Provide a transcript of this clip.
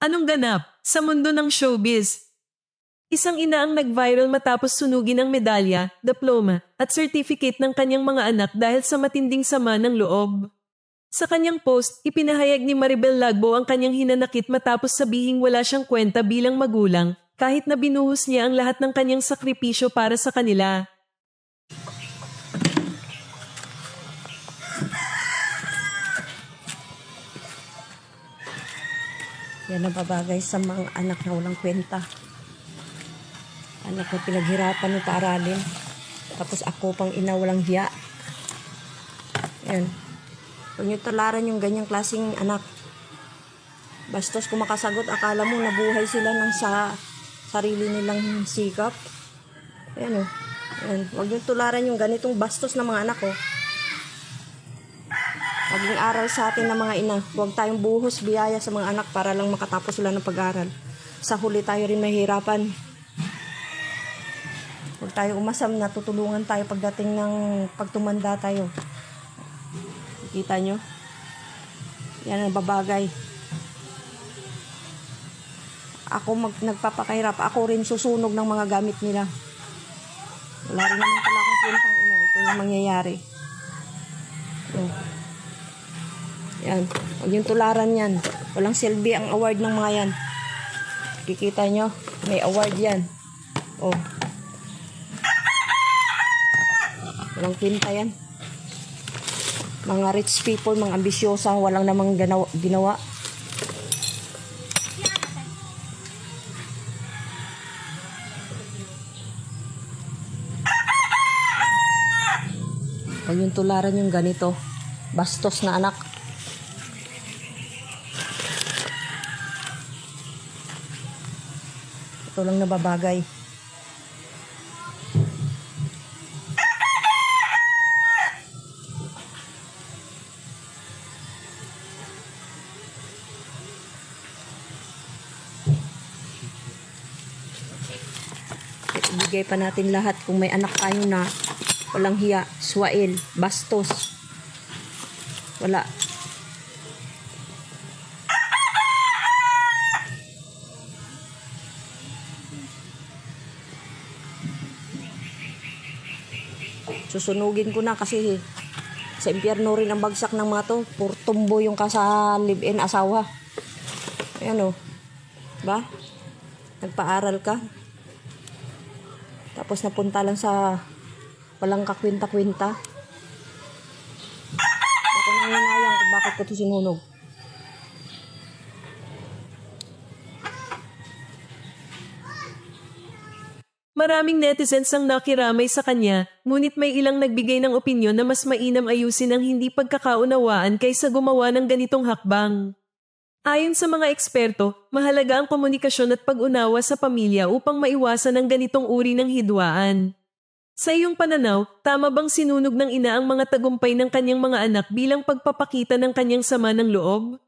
Anong ganap sa mundo ng showbiz? Isang ina ang nag-viral matapos sunugin ang medalya, diploma, at certificate ng kanyang mga anak dahil sa matinding sama ng loob. Sa kanyang post, ipinahayag ni Maribel Lagbo ang kanyang hinanakit matapos sabihing wala siyang kwenta bilang magulang kahit na binuhos niya ang lahat ng kanyang sakripisyo para sa kanila. Yan ang babagay sa mga anak na walang kwenta. Anak na pinaghirapan ng paaralin. Tapos ako pang ina walang hiya. Yan. Huwag niyo tularan yung ganyang klaseng anak. Bastos kung makasagot, akala mo nabuhay sila ng sa sarili nilang sikap. Ayan o. Yan. Huwag niyo tularan yung ganitong bastos na mga anak oh. Maging aral sa atin ng mga ina. Huwag tayong buhos biyaya sa mga anak para lang makatapos sila ng pag-aral. Sa huli tayo rin mahirapan. Huwag tayo umasam na tutulungan tayo pagdating ng pagtumanda tayo. Kita nyo? Yan ang babagay. Ako mag, nagpapakahirap. Ako rin susunog ng mga gamit nila. Wala rin naman pala akong kwentang ina. Ito yung mangyayari. Yan. Huwag yung tularan yan. Walang silbi ang award ng mga yan. Kikita nyo? May award yan. Oh. Walang kwenta yan. Mga rich people, mga ambisyosa, walang namang ganawa, ginawa. Huwag yung tularan yung ganito. Bastos na anak. Ito lang nababagay. Ibigay pa natin lahat kung may anak tayo na walang hiya, swail, bastos. Wala. Susunugin ko na kasi sa impyerno rin ang bagsak ng mga to. Pur tumbo yung kasa live-in asawa. Ayan o. Ba? Nagpaaral ka. Tapos napunta lang sa walang kakwinta-kwinta. Ako nang hinayang kung bakit ko ito sinunog. Maraming netizens ang nakiramay sa kanya, ngunit may ilang nagbigay ng opinyon na mas mainam ayusin ang hindi pagkakaunawaan kaysa gumawa ng ganitong hakbang. Ayon sa mga eksperto, mahalaga ang komunikasyon at pag-unawa sa pamilya upang maiwasan ang ganitong uri ng hidwaan. Sa iyong pananaw, tama bang sinunog ng ina ang mga tagumpay ng kanyang mga anak bilang pagpapakita ng kanyang sama ng loob?